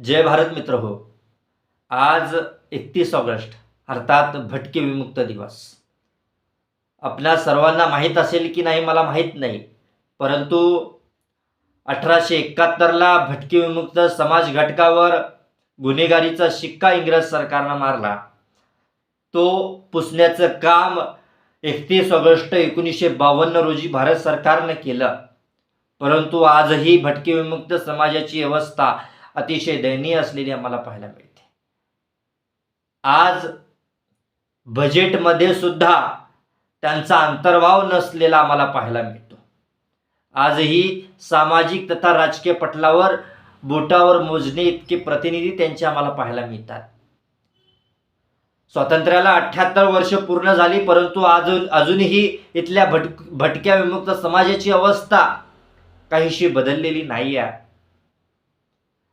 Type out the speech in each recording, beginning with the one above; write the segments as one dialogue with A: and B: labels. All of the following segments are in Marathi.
A: जय भारत मित्र हो. आज एकतीस ऑगस्ट अर्थात भटके विमुक्त दिवस. आपल्या सर्वांना माहीत असेल की नाही मला माहीत नाही परंतु अठराशे एकाहत्तरला भटके विमुक्त समाज घटकावर गुन्हेगारीचा शिक्का इंग्रज सरकारनं मारला. तो पुसण्याचं काम एकतीस ऑगस्ट एकोणीसशे बावन्न रोजी भारत सरकारनं केलं. परंतु आजही भटके विमुक्त समाजाची अवस्था अतिशय दयनीय असलेली आम्हाला पाहायला मिळते. आज बजेटमध्ये सुद्धा त्यांचा अंतर्भाव नसलेला आम्हाला पाहायला मिळतो. आजही सामाजिक तथा राजकीय पटलावर बोटावर मोजणे इतके प्रतिनिधी त्यांचे आम्हाला पाहायला मिळतात. स्वातंत्र्याला अठ्याहत्तर वर्ष पूर्ण झाली परंतु अजून अजूनही इथल्या भट भटक्या विमुक्त समाजाची अवस्था काहीशी बदललेली नाही आहे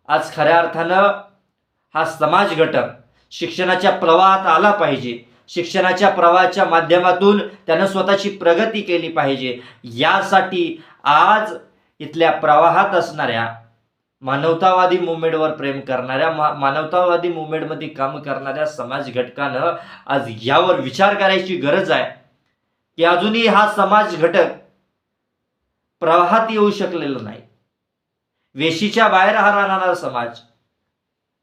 A: आज खऱ्या अर्थानं हा समाज घटक शिक्षणाच्या प्रवाहात आला पाहिजे. शिक्षणाच्या प्रवाहाच्या माध्यमातून त्यानं स्वतःची प्रगती केली पाहिजे. यासाठी आज इथल्या प्रवाहात असणाऱ्या मानवतावादी मुवमेंटवर प्रेम करणाऱ्या मा मानवतावादी मुवमेंटमध्ये काम करणाऱ्या समाज घटकानं आज यावर विचार करायची गरज आहे की अजूनही हा समाज घटक प्रवाहात येऊ शकलेला नाही. वेशीच्या बाहेर हा राहणारा समाज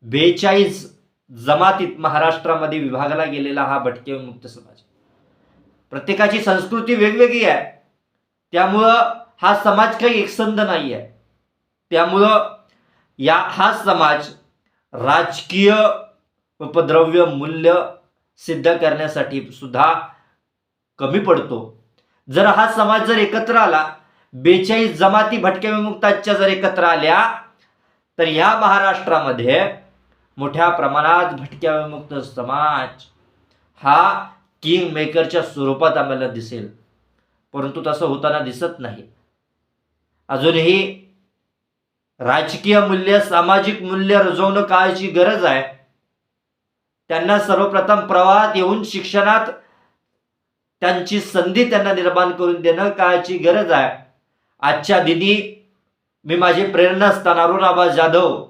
A: बेचाळीस जमातीत महाराष्ट्रामध्ये विभागला गेलेला हा भटके मुक्त समाज. प्रत्येकाची संस्कृती वेगवेगळी आहे. त्यामुळं हा समाज काही एकसंध नाही आहे. त्यामुळं या हा समाज राजकीय उपद्रव्य मूल्य सिद्ध करण्यासाठी सुद्धा कमी पडतो. जर हा समाज जर एकत्र आला बेचाळीस जमाती भटक्या विमुक्ताच्या जर एकत्र आल्या तर ह्या महाराष्ट्रामध्ये मोठ्या प्रमाणात भटक्या विमुक्त समाज हा किंग मेकरच्या स्वरूपात आम्हाला दिसेल. परंतु तसं होताना दिसत नाही. अजूनही राजकीय मूल्य सामाजिक मूल्य रुजवणं काळाची गरज आहे. त्यांना सर्वप्रथम प्रवाहात येऊन शिक्षणात त्यांची संधी त्यांना निर्माण करून देणं काळाची गरज आहे. आजच्या दिनी मी माझे प्रेरणास्थान अरुण आबा जाधव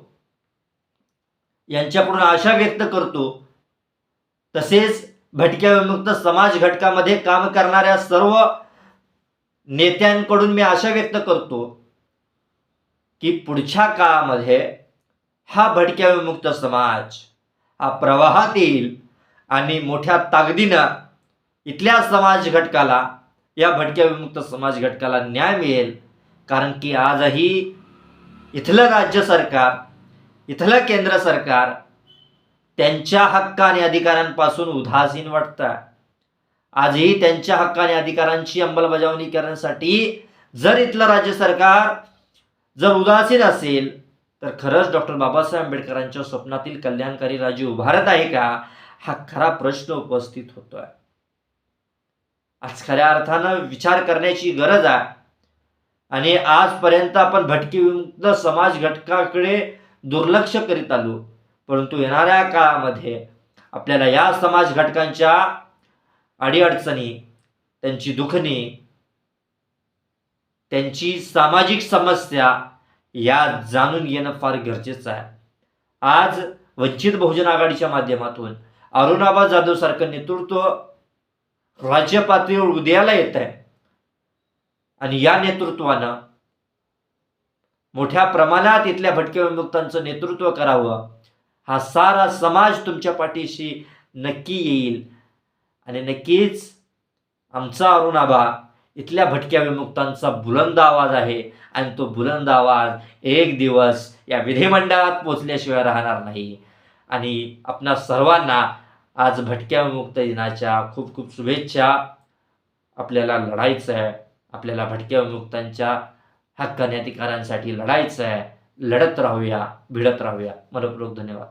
A: यांच्याकडून आशा व्यक्त करतो. तसेच भटक्या विमुक्त समाज घटकामध्ये काम करणाऱ्या सर्व नेत्यांकडून मी आशा व्यक्त करतो की पुढच्या काळामध्ये हा भटक्या विमुक्त समाज हा प्रवाहात येईल आणि मोठ्या ताकदीनं इथल्या समाज घटकाला या भटक्या विमुक्त समाज घटकाला न्याय मिळेल कारण की आजही इथलं राज्य सरकार इथलं केंद्र सरकार त्यांच्या हक्क आणि अधिकारांपासून उदासीन वाटतं. आजही त्यांच्या हक्क आणि अधिकारांची अंमलबजावणी करण्यासाठी जर इथलं राज्य सरकार जर उदासीन असेल तर खरंच डॉक्टर बाबासाहेब आंबेडकरांच्या स्वप्नातील कल्याणकारी राज्य उभारत आहे का? हा खरा प्रश्न उपस्थित होतोय. आज खऱ्या अर्थानं विचार करण्याची गरज आहे. आणि आजपर्यंत आपण भटकी समाज घटकाकडे दुर्लक्ष करीत आलो. परंतु येणाऱ्या काळामध्ये आपल्याला या समाज घटकांच्या अडीअडचणी त्यांची दुखणी त्यांची सामाजिक समस्या या जाणून घेणं फार गरजेचं आहे. आज वंचित बहुजन आघाडीच्या माध्यमातून अरुणाबा जाधव सारखं नेतृत्व राज्य पातळीवर उदयाला येत आहे. आणि या नेतृत्वानं मोठ्या प्रमाणात इथल्या भटक्या विमुक्तांचं नेतृत्व करावं हा सारा समाज तुमच्या पाठीशी नक्की येईल. आणि नक्कीच आमचा अरुणाबा इथल्या भटक्या विमुक्तांचा बुलंद आवाज आहे आणि तो बुलंद आवाज एक दिवस या विधिमंडळात पोचल्याशिवाय राहणार नाही. आणि आपणा सर्वांना आज भटक्या विमुक्त दिनाच्या खूप खूप शुभेच्छा. आपल्याला लढायचं आहे आपल्याला भटक्या विमुक्तांच्या हक्काने अधिकारांसाठी लढायचं आहे लढत राहूया भिडत राहूया. मनपूर्वक धन्यवाद.